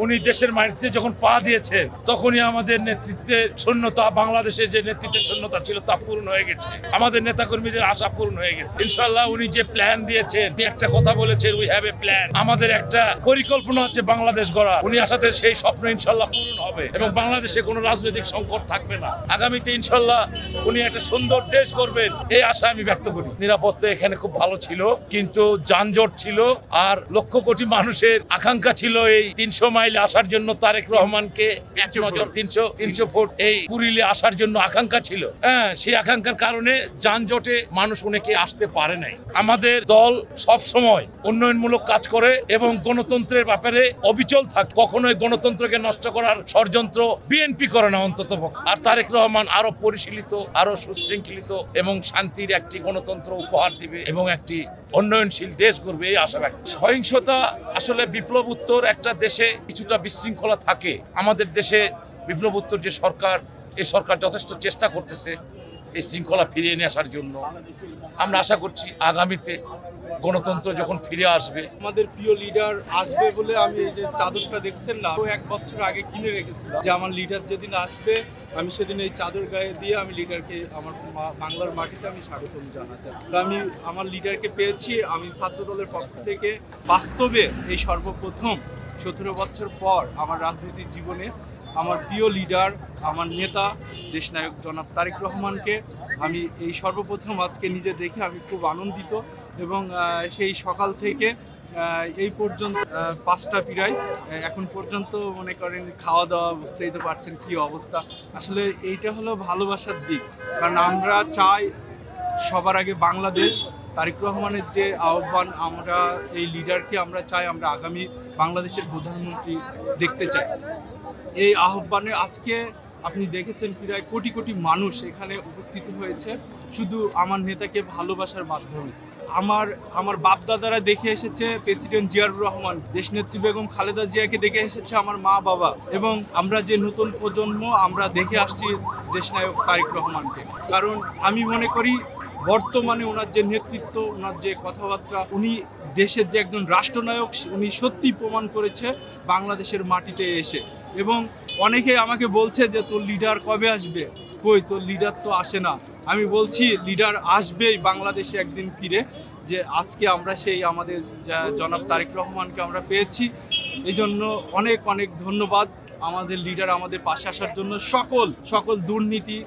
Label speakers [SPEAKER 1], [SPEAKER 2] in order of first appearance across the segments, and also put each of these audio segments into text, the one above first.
[SPEAKER 1] উনি দেশের মাটিতে যখন পা দিয়েছেন তখনই আমাদের নেতৃত্বের শূন্যতা, বাংলাদেশের যে নেতৃত্বের শূন্যতা ছিল তা পূরণ হয়ে গেছে। আমাদের নেতাকর্মীদের আশা পূরণ হয়ে গেছে। ইনশাল্লাহ উনি যে প্ল্যান দিয়েছেন একটা কথা বলেছেন উই হ্যাভ এ প্ল্যান আমাদের একটা পরিকল্পনা হচ্ছে বাংলাদেশ গড়া উনি আসাতে সেই স্বপ্ন ইনশাল্লাহ পূরণ হবে এবং বাংলাদেশে কোনো রাজনৈতিক সংকট থাকবে না। আগামীতে ইনশাল্লাহ উনি একটা সুন্দর দেশ করবেন এই আশা আমি ব্যক্ত করি। নিরাপত্তা এখানে খুব ভালো ছিল, কিন্তু যানজট ছিল, আর লক্ষ কোটি মানুষের আকাঙ্ক্ষা ছিল এই তিনশো মাইল আসার জন্য তারেক রহমানকে এক নজর তিনশো তিনশো ফুট এই কুড়িলে আসার জন্য আকাঙ্ক্ষা ছিল। হ্যাঁ সেই আকাঙ্ক্ষার কারণে যানজটে মানুষ অনেকে আসতে পারে নাই। আমাদের দল সব সময় উন্নয়নমূলক কাজ করে এবং গণতন্ত্রের ব্যাপারে অবিচল থাকে। কখনোই গণতন্ত্রকে নষ্ট করার ষড়যন্ত্র বিএনপি করে না অন্তত আর তারেক রহমান আরও পরিশীলিত আরও সুশৃঙ্খলিত এবং শান্তির একটি গণতন্ত্র উপহার দিবে এবং একটি উন্নয়নশীল দেশ করবে এই আশা ব্যক্ত সহিংসতা আসলে বিপ্লব উত্তর একটা দেশে কিছুটা বিশৃঙ্খলা থাকে। আমাদের দেশে বিপ্লব উত্তর যে সরকার, এই সরকার যথেষ্ট চেষ্টা করতেছে এই শৃঙ্খলা ফিরিয়ে নিয়ে আসার জন্য। আমরা আশা করছি আগামীতে গণতন্ত্র যখন ফিরে আসবে।
[SPEAKER 2] আমাদের প্রিয় লিডার আসবে বলে আমি এই যে চাদরটা দেখছেন না ও এক বছর আগে কিনে রেখেছিলাম। যে আমার লিডার যেদিন আসবে, আমি সেদিন এই চাদর গায়ে দিয়ে আমি লিডারকে, আমার বাংলার মাটিতে আমি স্বাগতম জানাতে আমি আমার লিডারকে পেয়েছি, আমি ছাত্র দলের পক্ষ থেকে। বাস্তবে এই সর্বপ্রথম সতেরো বছর পর আমার রাজনীতির জীবনে আমার প্রিয় লিডার আমার নেতা, দেশনায়ক জনাব তারেক রহমানকে আমি এই সর্বপ্রথম আজকে নিজে দেখে আমি খুব আনন্দিত এবং সেই সকাল থেকে এই পর্যন্ত পাঁচটা পিরাই এখন পর্যন্ত মনে করেন খাওয়া দাওয়া বুঝতেই তো পারছেন কি অবস্থা। আসলে এইটা হলো ভালোবাসার দিক। কারণ আমরা চাই সবার আগে বাংলাদেশ তারেক রহমানের যে আহ্বান, আমরা এই লিডারকে আমরা চাই, আমরা আগামী বাংলাদেশের প্রধানমন্ত্রী দেখতে চাই। এই আহ্বানে আজকে আপনি দেখেছেন প্রায় কোটি কোটি মানুষ এখানে উপস্থিত হয়েছে, শুধু আমার নেতাকে ভালোবাসার মাধ্যমে। আমার আমার বাপদাদারা দেখে এসেছে, প্রেসিডেন্ট জিয়াউর রহমান, দেশনেত্রী বেগম খালেদা জিয়াকে দেখে এসেছে আমার মা বাবা, এবং আমরা যে নতুন প্রজন্ম, আমরা দেখে আসছি দেশনায়ক তারেক রহমানকে। কারণ আমি মনে করি বর্তমানে ওনার যে নেতৃত্ব, ওনার যে কথাবার্তা, উনি দেশের যে একজন রাষ্ট্রনায়ক, উনি সত্যি প্রমাণ করেছে বাংলাদেশের মাটিতে এসে। এবং অনেকে আমাকে বলছে যে, তোর লিডার কবে আসবে? কই, তোর লিডার তো আসে না। আমি বলছি লিডার আসবেই বাংলাদেশে একদিন ফিরে। যে, আজকে আমরা সেই আমাদের জনাব তারেক রহমানকে আমরা পেয়েছি। এই জন্য অনেক অনেক ধন্যবাদ। আমাদের লিডার আমাদের পাশে আসার জন্য সকল সকল দুর্নীতি,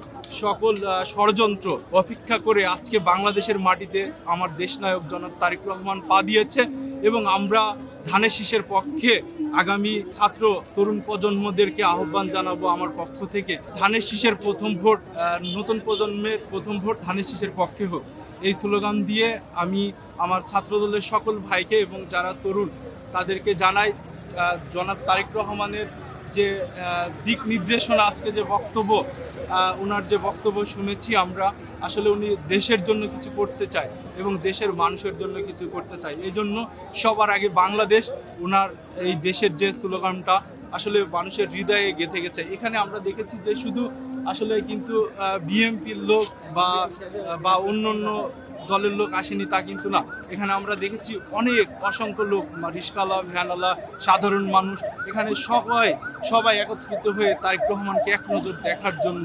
[SPEAKER 2] সকল ষড়যন্ত্র অপেক্ষা করে আজকে বাংলাদেশের মাটিতে আমার দেশনায়ক জনাব তারেক রহমান পা দিয়েছে এবং আমরা ধানের শীষের পক্ষে আগামী ছাত্র, তরুণ প্রজন্মদেরকে আহ্বান জানাব আমার পক্ষ থেকে। ধানের শীষের প্রথম ভোট নতুন প্রজন্মের প্রথম ভোট ধানের শীষের পক্ষে হোক। এই স্লোগান দিয়ে আমি আমার ছাত্রদলের সকল ভাইকে এবং যারা তরুণ তাদেরকে জানাই জনাব তারেক রহমানের যে দিক নির্দেশনা আজকে যে বক্তব্য ওনার যে বক্তব্য শুনেছি আমরা, আসলে উনি দেশের জন্য কিছু করতে চায় এবং দেশের মানুষের জন্য কিছু করতে চায়। এই জন্য সবার আগে বাংলাদেশ ওনার এই দেশের যে স্লোগানটা আসলে মানুষের হৃদয়ে গেঁথে গেছে। এখানে আমরা দেখেছি যে শুধু আসলে কিন্তু বিএমপির লোক বা বা অন্য অন্য দলের লোক আসেনি তা কিন্তু না। এখানে আমরা দেখেছি অনেক অসংখ্য লোক রিস্কালা, ভ্যানালা, সাধারণ মানুষ। এখানে সবাই সবাই একত্রিত হয়ে তারেক রহমানকে এক নজর দেখার জন্য।